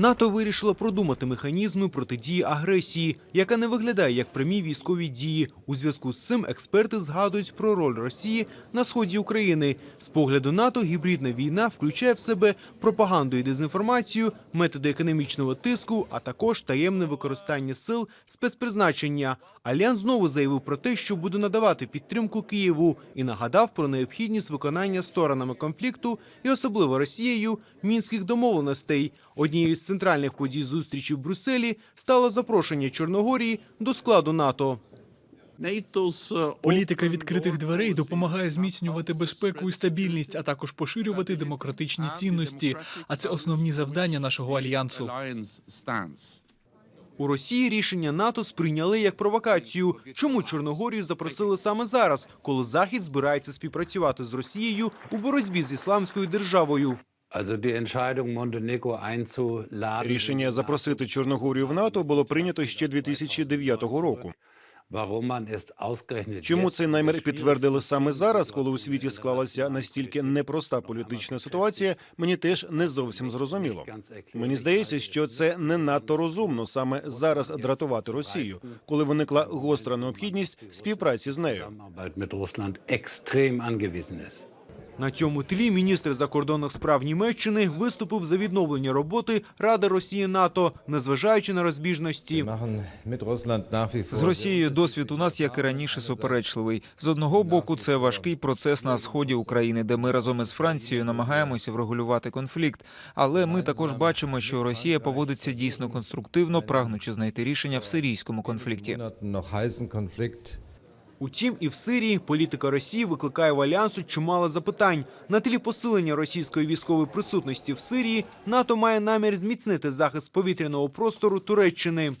НАТО вирішило продумати механізми протидії агресії, яка не виглядає як прямі військові дії. У зв'язку з цим експерти згадують про роль Росії на сході України. З погляду НАТО гібридна війна включає в себе пропаганду і дезінформацію, методи економічного тиску, а також таємне використання сил спецпризначення. Альянс знову заявив про те, що буде надавати підтримку Києву і нагадав про необхідність виконання сторонами конфлікту і особливо Росією мінських домовленостей. Однією з центральних подій зустрічі в Брюсселі стало запрошення Чорногорії до складу НАТО. Політика відкритих дверей допомагає зміцнювати безпеку і стабільність, а також поширювати демократичні цінності. А це основні завдання нашого альянсу. У Росії рішення НАТО сприйняли як провокацію. Чому Чорногорію запросили саме зараз, коли Захід збирається співпрацювати з Росією у боротьбі з ісламською державою? Рішення запросити Чорногорію в НАТО було прийнято ще 2009 року. Чому цей намір підтвердили саме зараз, коли у світі склалася настільки непроста політична ситуація, мені теж не зовсім зрозуміло. Мені здається, що це не надто розумно саме зараз дратувати Росію, коли виникла гостра необхідність співпраці з нею. На цьому тлі міністр закордонних справ Німеччини виступив за відновлення роботи Ради Росії НАТО, незважаючи на розбіжності. З Росією досвід у нас, як і раніше, суперечливий. З одного боку, це важкий процес на сході України, де ми разом із Францією намагаємося врегулювати конфлікт. Але ми також бачимо, що Росія поводиться дійсно конструктивно, прагнучи знайти рішення в сирійському конфлікті. Утім, і в Сирії політика Росії викликає в альянсу чимало запитань. На тлі посилення російської військової присутності в Сирії НАТО має намір зміцнити захист повітряного простору Туреччини.